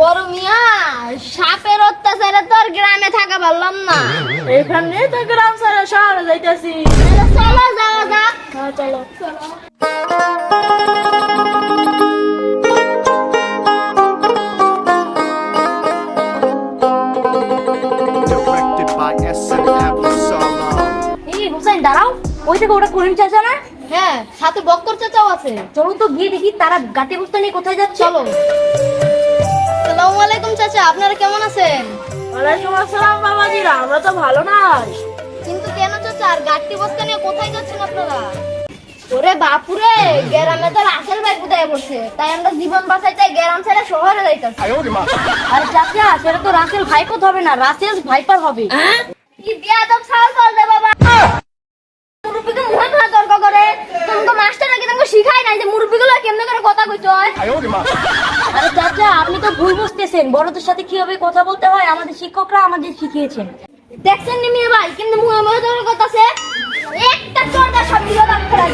বড় মিয়া সাপের অত্যাচারে তো আর গ্রামে থাকা পারলাম না। এখানে তো গ্রাম সারা শহরে যাইতেছি। চলো যাওয়া যাক। হ্যাঁ চলো। দাঁড়াও। ওই থেকে ওটা করিম চাচা না? হ্যাঁ সাথে বক্কর চাচাও আছে। চলো তো গিয়ে দেখি তারা গাতে বস্তা নিয়ে কোথায় যাচ্ছে। চলো। আসসালামু আলাইকুম চাচা আপনারা কেমন আছেন? ওয়ালাইকুম আসসালাম বাবাজিরা আমরা তো ভালো নাই কিন্তু কেন চাচা আর গাড়ি বস্তা নিয়ে কোথায় যাচ্ছেন আপনারা? ওরে বাপুরে গ্রামে তো রাসেল ভাই কোথায় পড়ছে তাই আমরা জীবন বাঁচাইতে গ্রাম ছেড়ে শহরে যাইতেছি। আর চাচা সেটা তো রাসেল ভাইপত হবে না রাসেল ভাইপার হবে। কি বিয়াদব সাল চল দে বাবা। মুরব্বিকে মুখে ধরে তর্ক করে। তোমাকে মাস্টার নাকি তোমাকে শিখাই নাই যে মুরব্বিগুলো কেমনে করে কথা কইতে হয়? আরে চাচা আপনি তো ভুল বুঝতেছেন। বড়দের সাথে কীভাবে কথা বলতে হয়? আমাদের শিক্ষকরা আমাদের শিখিয়েছেন। দেখছেন নি মেয়ে ভাই? কিন্তু ধরে কথাছে একটা চোরটা সব দাম করে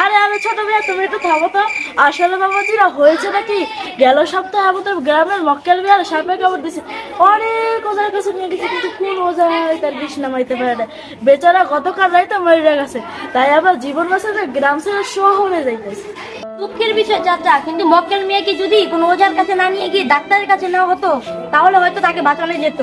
আরে আরে ছোট ভাইয়া তুমি একটু থামো তো। আসলে বাবাজিরা হয়েছে নাকি? গেল সপ্তাহে আমাদের গ্রামের মক্কেল বিহার সাপে কামড় দিছে। অনেক ওজার কাছে নিয়ে গেছে কিন্তু কোন ওজা হয় তার বিষ নামাইতে পারে না। বেচারা গতকাল রাইতে মরে গেছে। তাই আবার জীবন বাঁচাতে গ্রাম ছেড়ে শহরে যাইতেছে। দুঃখের বিষয় চাচা কিন্তু মক্কেল মেয়েকে যদি কোনো ওজার কাছে না নিয়ে গিয়ে ডাক্তারের কাছে নেওয়া হতো তাহলে হয়তো তাকে বাঁচানো যেত।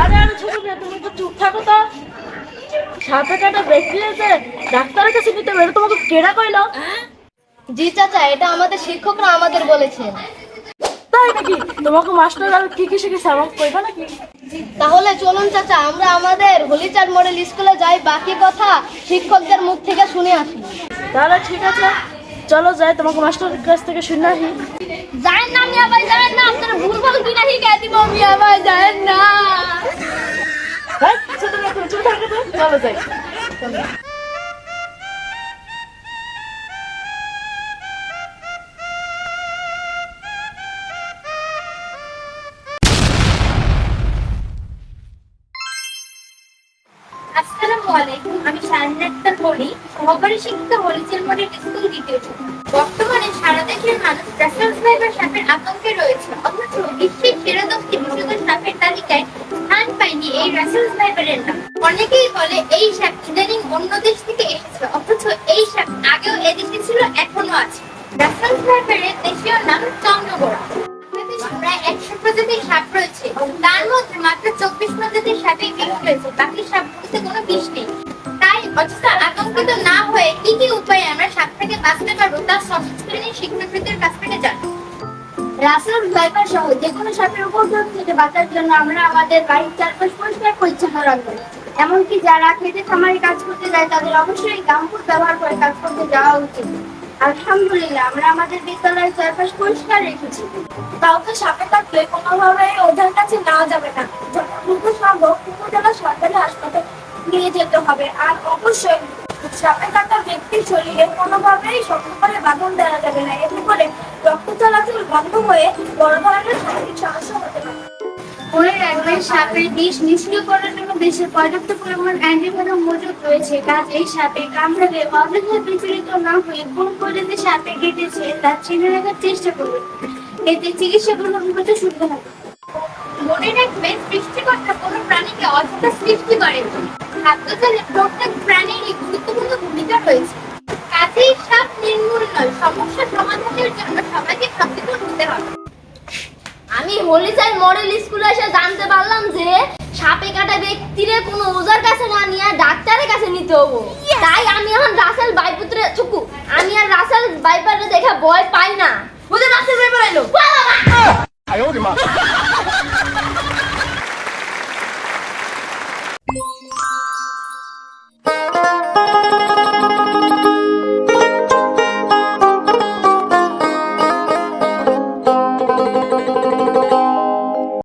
আরে আরে ছোট তুমি তো চুপ থাকো তো। সাপে কাটা ব্যক্তি আছে ডাক্তারের কাছে নিতে হবে এটা তোমাকে কেডা কইলো? জি চাচা এটা আমাদের শিক্ষকরা আমাদের বলেছেন। তাই নাকি? তোমাকে মাস্টার আর কি কি শিখেছে আমাকে কইবা নাকি? তাহলে চলুন চাচা আমরা আমাদের হলিচাঁদ মডেল স্কুলে যাই বাকি কথা শিক্ষকদের মুখ থেকে শুনে আসি। তাহলে ঠিক আছে চলো যাই তোমাকে মাস্টারের কাছ থেকে শুনে আসি। জানেন না মিয়া ভাই জানেন না আপনারা ভুল ভালো কিনা শিখাই দিব মিয়া ভাই জানেন না। হ্যাঁ চলো যাই। আসসালামু আলাইকুম আমি শারমিন আক্তার বলি, সহকারী শিক্ষিকা হলিচের মডেল স্কুল দ্বিতীয়। বর্তমানে সারা দেশের মানুষ রাসেলস ভাইবার সাপের আতঙ্কে রয়েছে রয়েছে তার মধ্যে মাত্র চব্বিশ প্রজাতির সাপে বিষ রয়েছে বাকি সাপগুলোতে কোনো বিষ নেই। তাই অযথা আতঙ্কিত না হয়ে কি কি উপায়ে আমরা সাপ থেকে বাঁচতে পারব তা শ্রেণির শিক্ষার্থীদের কাছ থেকে জানব। রাসেল ভাইপার সহ যে কোনো সাপের উপদ্রব থেকে বাঁচার জন্য আমরা আমাদের বাড়ির চারপাশ পরিষ্কার পরিচ্ছন্ন রাখব। এমনকি যারা খেতে খামারে কাজ করতে যায়, তাদের অবশ্যই গামপুর ব্যবহার করে কাজ করতে যাওয়া উচিত। আলহামদুলিল্লাহ, আমরা আমাদের বিদ্যালয়ের চারপাশ পরিষ্কার রেখেছি। কাউকে সাপে থাকলে কোনোভাবে ওদের কাছে নেওয়া যাবে না। যতটুকু সম্ভব উপজেলা সরকারি হাসপাতালে নিয়ে যেতে হবে। আর অবশ্যই সাপে কাটা ব্যক্তির শরীরে কোনোভাবেই শক্ত করে বাঁধন দেওয়া যাবে না। এতে করে রক্ত চলাচল বন্ধ হয়ে বড় ধরনের রাখবেন সাপের বিষ নিষ্ক্রিয় করার জন্য দেশে পর্যাপ্ত পরিমাণ অ্যান্টিভেনম মজুদ রয়েছে কাজ এই সাপে কামড়ালে অযথা বিচলিত না হয়ে কোন প্রজাতির সাপে কেটেছে, তা চিনে রাখার চেষ্টা করুন। এতে চিকিৎসা গ্রহণ সুবিধা হবে। মনে রাখবেন, সৃষ্টিকর্তা কোনো প্রাণীকে অযথা সৃষ্টি করেন খাদ্যজালে প্রত্যেক প্রাণীরই গুরুত্বপূর্ণ ভূমিকা রয়েছে। কাজেই সাপ নির্মূল নয়, সমস্যা সমাধানের আমি মডেল স্কুলে এসে জানতে পারলাম যে সাপে কাটা ব্যক্তিরে কোনো ওজার কাছে না নিয়ে ডাক্তারের কাছে নিতে হব। তাই আমি এখন রাসেল বাইপুত্রে চুকু আমি আর রাসেল বাইপারে দেখে ভয় পাই না। বুঝে রাসেল বাইপার এলো